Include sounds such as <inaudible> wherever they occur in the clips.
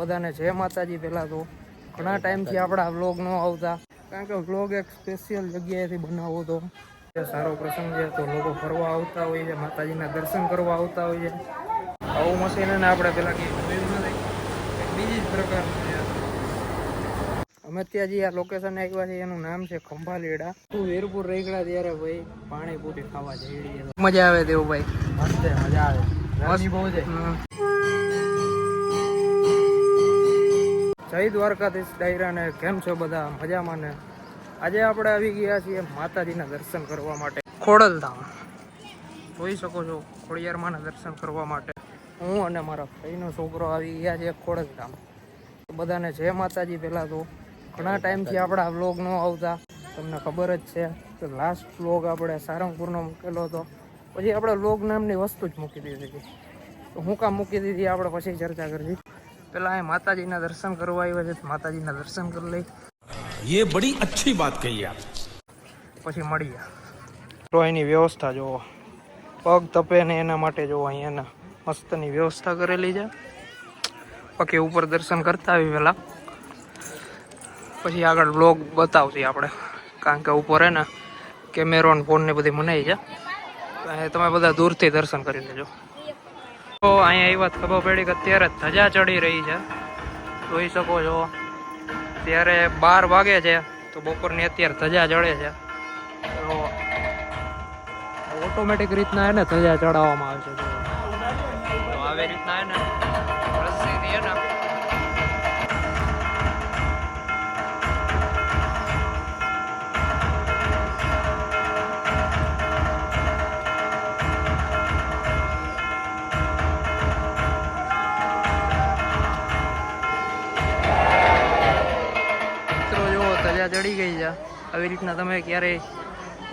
બધાને જય માતાજી. પહેલાં તો ઘણા ટાઈમથી આપણા વ્લોગ ન આવતા. કારણ કે વ્લોગ એક સ્પેશિયલ જગ્યાએથી બનાવો તો. સારો પ્રસંગ છે તો લોકો ફરવા આવતા હોય છે માતાજીના દર્શન કરવા આવતા હોય છે. આવું મશીન આપણે પેલા કે જોયું નથી બીજી જ પ્રકારનું છે. અમે ત્યાં જે આ લોકેશન આવ્યા છે એનું નામ છે ખંભાલેડા. તું વીરપુર રહી ગયા ત્યારે ભાઈ પાણીપુરી ખાવા જઈએ મજા આવે તેવું ભાઈ. મસ્ત મજા આવે. બહુ છે. જય દ્વારકાધીશ ડાયરાને કેમ છો બધા? મજામાં ને? આજે આપણે આવી ગયા છીએ માતાજીના દર્શન કરવા માટે. ખોડલધામ. જોઈ શકો છો ખોડિયારમાંના દર્શન કરવા માટે. હું અને મારા ભાઈનો છોકરો આવી ગયા છે ખોડલધામ. બધાને જય માતાજી પહેલાં તો. ઘણા ટાઈમથી આપણા વ્લોગ ન આવતા. તમને ખબર જ છે કે લાસ્ટ વ્લોગ આપણે સારંગપુરનો મૂકેલો હતો. પછી આપણે વ્લોગ નામની વસ્તુ જ મૂકી દીધી હતી. તો હું કામ મૂકી દીધી, આપણે પછી ચર્ચા કરવી. પેલા અહીં માતાજીના દર્શન કરવા આવ્યા છે માતાજીના દર્શન કરી લઈ. યે બડી અચ્છી વાત કહી આપ. પછી મળીએ તો એની વ્યવસ્થા જુઓ પગ તપે ને એના માટે જુઓ અહીંયાના મસ્તની વ્યવસ્થા કરેલી છે. પછી ઉપર દર્શન કરતા આવી પહેલાં. પછી આગળ બ્લોગ બતાવશે આપણે. કારણ કે ઉપર હે ને કેમેરો ફોન ને બધી મનાઈ છે. તમે બધા દૂરથી દર્શન કરી લેજો. તો અહીંયા એ ખબર પડી કે અત્યારે ધજા ચડી રહી છે. જોઈ શકો છો. ત્યારે બાર વાગે છે તો બપોરની અત્યારે ધજા ચડે છે. તો ઓટોમેટિક રીતના એને ધજા ચડાવવામાં આવે છે. તો આવી રીતના એને આવી રીતના તમે ક્યારેય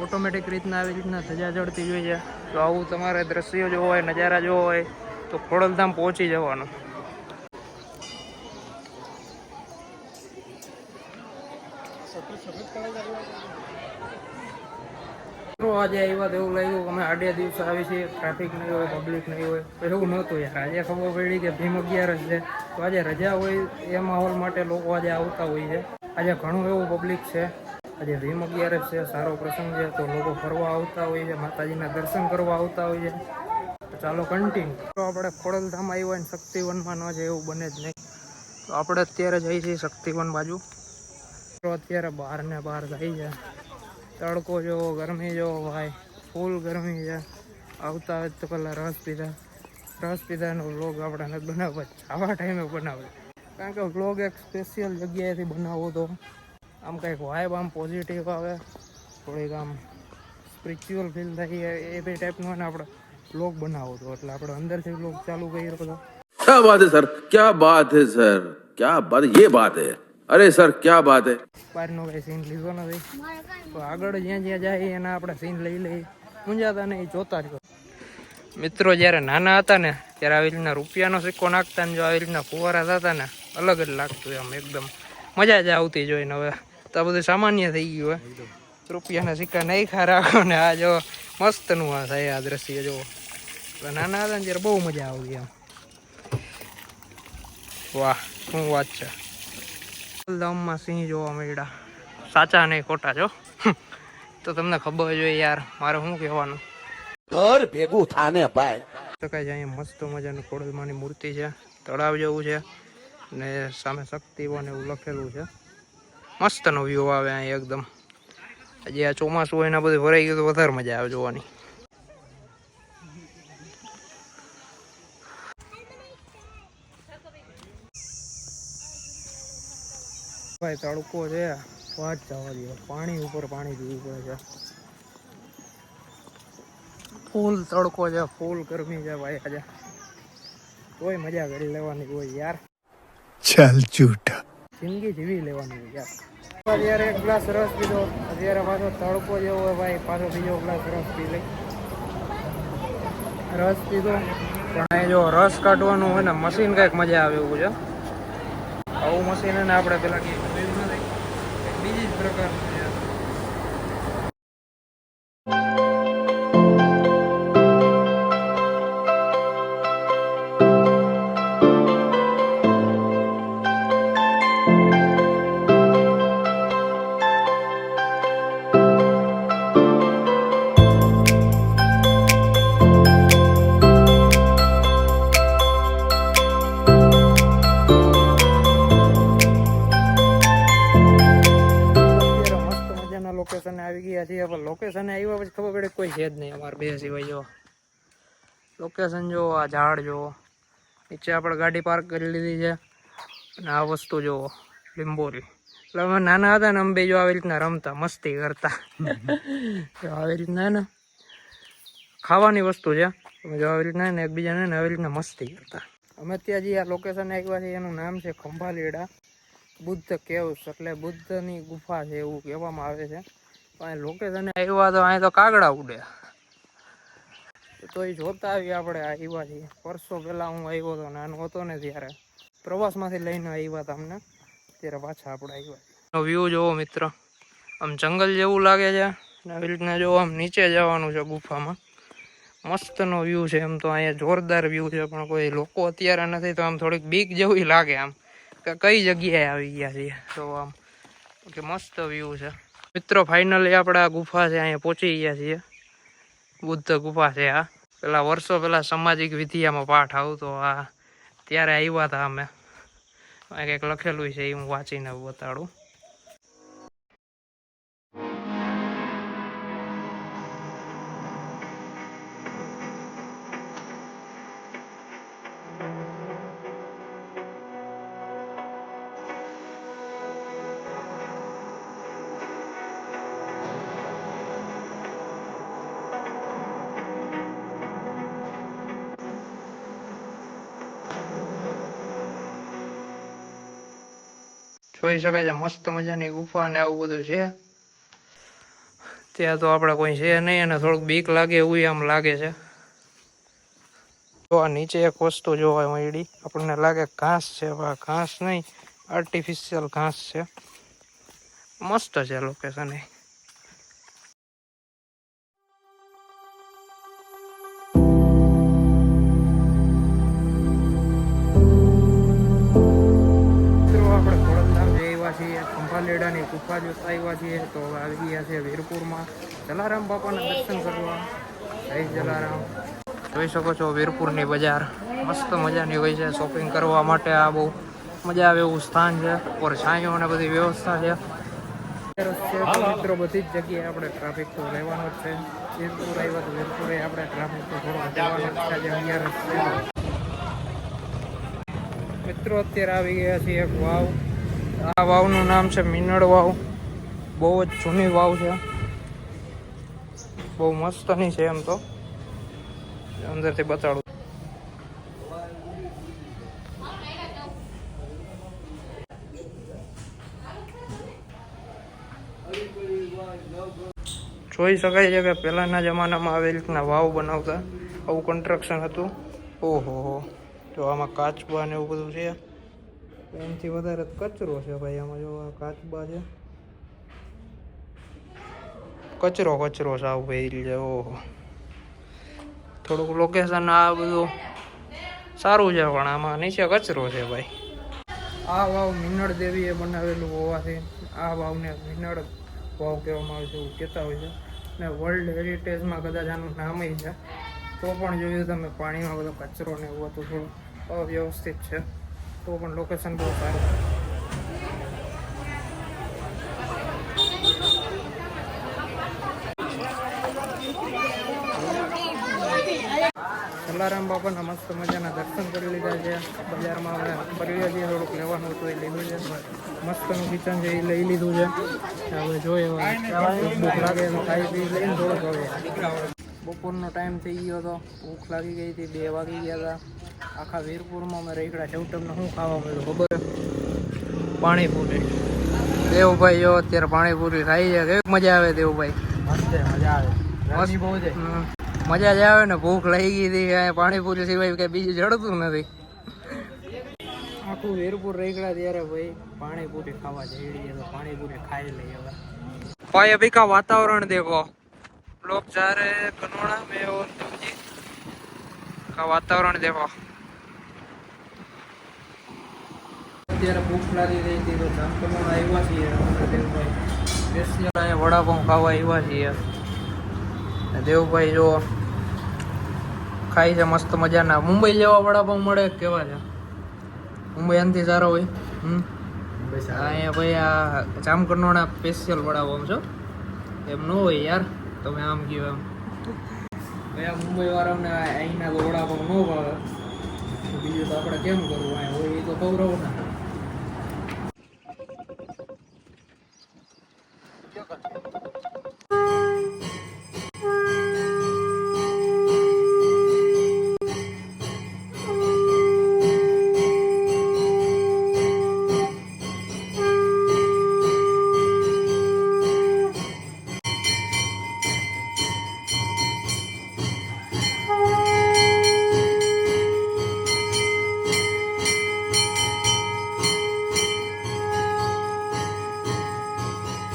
ઓટોમેટિક રીતના આવી રીતના ધજા ચડતી જોઈ છે. તો આવું તમારે દ્રશ્યો જોવો હોય, નજારા જોવો હોય, તો ખોડલધામ પહોંચી જવાનું. આજે આવ્યા એવું લાગ્યું, અમે આડે દિવસે આવી છીએ ટ્રાફિક નહીં હોય પબ્લિક નહીં હોય એવું નહોતું યાર. આજે ખબર પડી કે ભીમ અગિયારસ છે. તો આજે રજા હોય એ માહોલ માટે લોકો આજે આવતા હોય છે. આજે ઘણું એવું પબ્લિક છે. આજે ભીમ અગિયારસ છે, સારો પ્રસંગ છે, તો લોકો ફરવા આવતા હોય છે, માતાજીના દર્શન કરવા આવતા હોય છે. તો ચાલો કન્ટિન્યુ તો આપણે ખોડલધામ આવ્યા હોય ને શક્તિવનમાં ન જાય એવું બને જ નહીં. તો આપણે અત્યારે જઈએ છીએ શક્તિવન બાજુ. તો અત્યારે બહાર ને બહાર થઈ છે. તડકો જોવો, ગરમી જોવો ભાઈ. ફૂલ ગરમી છે. આવતા હોય તો પહેલાં રસ પીધા. રસ પીધાનો વ્લોગ આપણે નથી બનાવવા આવા ટાઈમે બનાવે કારણ કે વ્લોગ એક સ્પેશિયલ જગ્યાએથી બનાવવો તો આમ કંઈક વાઇબ આમ પોઝિટિવ આવે. થોડીક આમ સ્પિરિચ્યુઅલ ફીલ થાય એ બે ટાઈપનો અને આપણે બ્લોગ બનાવો તો. એટલે આપણે અંદરથી બ્લોગ ચાલુ કરી હતો ક્યા વાત સર ક્યા વાત હે સર ક્યા વાત યે વાત હે. અરે સર ક્યા વાત હે? પારનો કઈ સીન લીધો નથી. તો આગળ જ્યાં જ્યાં જાય એના આપણે સીન લઈ લઈ મુંજાતા ને એ જોતા રહ્યો મિત્રો જ્યારે નાના હતા ને ત્યારે આવી રીતના રૂપિયાનો સિક્કો નાખતા ને જો આવી રીતના ફુવારા થતા ને અલગ જ લાગતું એમ એકદમ. મજા જ આવતી જોઈને હવે. તો આ બધું સામાન્ય થઈ ગયું હોય રૂપિયાના સિક્કા નહીં ખા રાખો ને આ જો મસ્તનું આ થાય આ દ્રશ્ય જો નાના હતા ને ત્યારે બહુ મજા આવતી એમ. વાહ શું વાત છે. દમમાં સિંહ જોવા મળ્યા. સાચા નહીં ખોટા છો તો તમને ખબર જોઈએ યાર મારે શું કહેવાનું? ઘર ભેગું થાને ભાઈ. તો છે અહીંયા મસ્ત મજાનું ખોડલમાંની મૂર્તિ છે તળાવ જેવું છે ને સામે શક્તિવન એવું લખેલું છે. મસ્તનો વ્યૂ આવે અહીં એકદમ. આજે આ ચોમાસું હોય ને બધું ભરાઈ ગયું તો વધારે મજા આવે જોવાની. ભાઈ, તડકો છે. વાત જવા દે પાણી ઉપર પાણી પીવું પડે છે. ફૂલ તડકો છે. ફૂલ ગરમી છે ભાઈ આજે. કોઈ મજા કરી લેવાની હોય યાર. ચાલ ચૂઠા જિંદગી જીવી લેવાની યાર. અત્યારે એક ગ્લાસ રસ પીધો. અત્યારે પાછો તડકો જેવો હોય ભાઈ. પાછો બીજો ગ્લાસ રસ પી લઈ. રસ પીધો. પણ એ જો રસ કાઢવાનું હોય ને, મશીન કંઈક મજા આવે એવું છે. આવું મશીન એને આપણે પેલા બીજી જ પ્રકારનું પછી ખબર પડે કોઈ છે જ નહીં અમારે બે સિવાય જો. લોકેશન જો આ ઝાડ જુઓ નીચે આપણે ગાડી પાર્ક કરી લીધી છે. અને આ વસ્તુ જુઓ લીંબોરી એટલે અમે નાના હતા ને અમે બે જો આવી રીતના રમતા મસ્તી કરતા. <laughs> જો આવી રીતના ને ખાવાની વસ્તુ છે. અમે જો આવી રીતના ને એકબીજાને ને આવી રીતના મસ્તી કરતા. અમે ત્યાં જે આ લોકેશન આવ્યા છે એનું નામ છે ખંભાલીડા. બુદ્ધ કેવ્સ એટલે બુદ્ધની ગુફા છે એવું કહેવામાં આવે છે. લોકેશન આવ્યા તો અહીં તો કાગડા ઉડે. તો એ જોતા આવી આપણે આવ્યા છીએ. વર્ષો પહેલાં હું આવ્યો હતો નાનો હતો ને ત્યારે. પ્રવાસમાંથી લઈને આવ્યા હતા અમને. ત્યારે પાછા આપણે આવ્યા વ્યૂ જોવો મિત્ર. આમ જંગલ જેવું લાગે છે. ને રીતના જોવો આમ નીચે જવાનું છે ગુફામાં. મસ્તનો વ્યૂ છે એમ તો અહીંયા જોરદાર વ્યૂ છે પણ કોઈ લોકો અત્યારે નથી તો આમ થોડીક બીક જેવી લાગે આમ. કે કઈ જગ્યાએ આવી ગયા છીએ? તો આમ કે મસ્ત વ્યૂ છે. મિત્રો ફાઇનલી આપણે ગુફા છે, અહીંયા પહોંચી ગયા છીએ. બુદ્ધ ગુફા છે આ. પેલા વર્ષો પેલા સામાજિક વિધિયામાં પાઠ આવતો, આ ત્યારે આવ્યા હતા અમે. કંઈક લખેલું છે, એ હું વાંચીને બતાડું. જોઈ શકાય છે, મસ્ત મજાની ગુફા ને આવું બધું છે. ત્યાં તો આપણે કોઈ છે નહીં અને થોડુંક બીક લાગે એવું આમ લાગે છે. તો આ નીચે એક વસ્તુ જોવા મળી, આપણને લાગે ઘાસ છે પણ ઘાસ નહીં આર્ટિફિશિયલ ઘાસ છે. મસ્ત છે લોકેશન એ. ગુફા જોતા આવ્યા છીએ, તો આવી ગયા છે વીરપુરમાં. જલારામ બાપાના દર્શન કરવા. જય જલારામ. જોઈ શકો છો વીરપુરની બજાર. મસ્ત મજાની હોય છે શોપિંગ કરવા માટે. આ બહુ મજા આવે એવું સ્થાન છે. છાંયો અને બધી વ્યવસ્થા છે. મિત્રો, બધી જ જગ્યાએ આપણે ટ્રાફિક તો રહેવાનો જ છે. વીરપુર આવ્યા તો વીરપુરે આપણે ટ્રાફિક તો થોડો રહેવાનો જ છે. આજે મિત્રો, અત્યારે આવી ગયા છે એક વાવ. આ વાવનું નામ છે મિનળ વાવ. બહુ જ જૂની વાવ છે. બહુ મસ્તની છે એમ તો. અંદરથી બતાડું. જોઈ શકાય છે કે પહેલાંના જમાનામાં આવી રીતના વાવ બનાવતા આવું કન્સ્ટ્રક્શન હતું. ઓહો હો જો આમાં કાચબા ને એવું બધું છે. એનાથી વધારે કચરો છે ભાઈ, આમાં જો કાચબા છે. કચરો કચરો સાવ ભાઈ છે ઓહો થોડુંક લોકેશન આ બધું સારું છે, પણ આમાં નીચે કચરો છે ભાઈ. આ વાવ મિનળ દેવીએ બનાવેલું હોવાથી આ વાવને મિનળ વાવ કહેવામાં આવે છે, એવું કહેતા હોય છે. ને વર્લ્ડ હેરિટેજમાં કદાચ આનું નામ છે. તો પણ જોયું તમે, પાણીમાં બધો કચરો ને એવું હતું, થોડું અવ્યવસ્થિત છે. તો પણ લોકેશન બહુ સારું. જલારામ બાપાના મસ્ત મજાના દર્શન કરી લીધા છે. બજારમાં હવે ફરી જે થોડુંક લેવાનું હતું એ લીધું છે. મસ્તનું કિચન છે એ લઈ લીધું છે. હવે જોઈએ ભૂખ લાગે એનું ખાઈ પી લઈને થોડુંક હવે. બપોરનો ટાઈમ થઈ ગયો હતો ભૂખ લાગી ગઈ હતી બે વાગી ગયા હતા આખા વીરપુરમાં અમે રેકડા છેવટે તમને શું ખાવા મળ્યું ખબર? પાણીપુરી. દેવભાઈ જો અત્યારે પાણીપુરી ખાઈ છે. કેવી મજા આવે દેવભાઈ? મજા આવે. બહુ છે. મજા જ આવે ને ભૂખ લઈ ગઈ હતી. પાણીપુરી સિવાય કઈ બીજું જડતું નથી. આખું વીરપુર રેકડા ત્યારે ભાઈ પાણીપુરી ખાવા જઈ તો પાણીપુરી ખાઈ લઈએ હવે. ભાઈ અભિકા વાતાવરણ देखो लोग जा रहे हैं कनोड़ा में और देवजी का वातावरण देखो અત્યારે ભૂખ લાગી ગઈ હતી તો જામકંડોળ આવ્યા છીએ અમે દેવભાઈ સ્પેશિયલ અહીંયા વડાપાઉં ખાવા આવ્યા છીએ ને દેવભાઈ જો ખાઈ છે મસ્ત મજાના મુંબઈ જેવા વડાપાઉં મળે કે કેવા છે મુંબઈ આનાથી સારો હોય હમ અહીંયા ભાઈ આ જામકંડોળા સ્પેશિયલ વડાપાઉં છો એમ ન હોય યાર તમે આમ કહો એમ કયા મુંબઈ વાળાને અહીંના તો વડાપાવ ન ભાવે. બીજું તો આપણે કેમ કરવું અહીં હોય એ તો કૌરવ ના.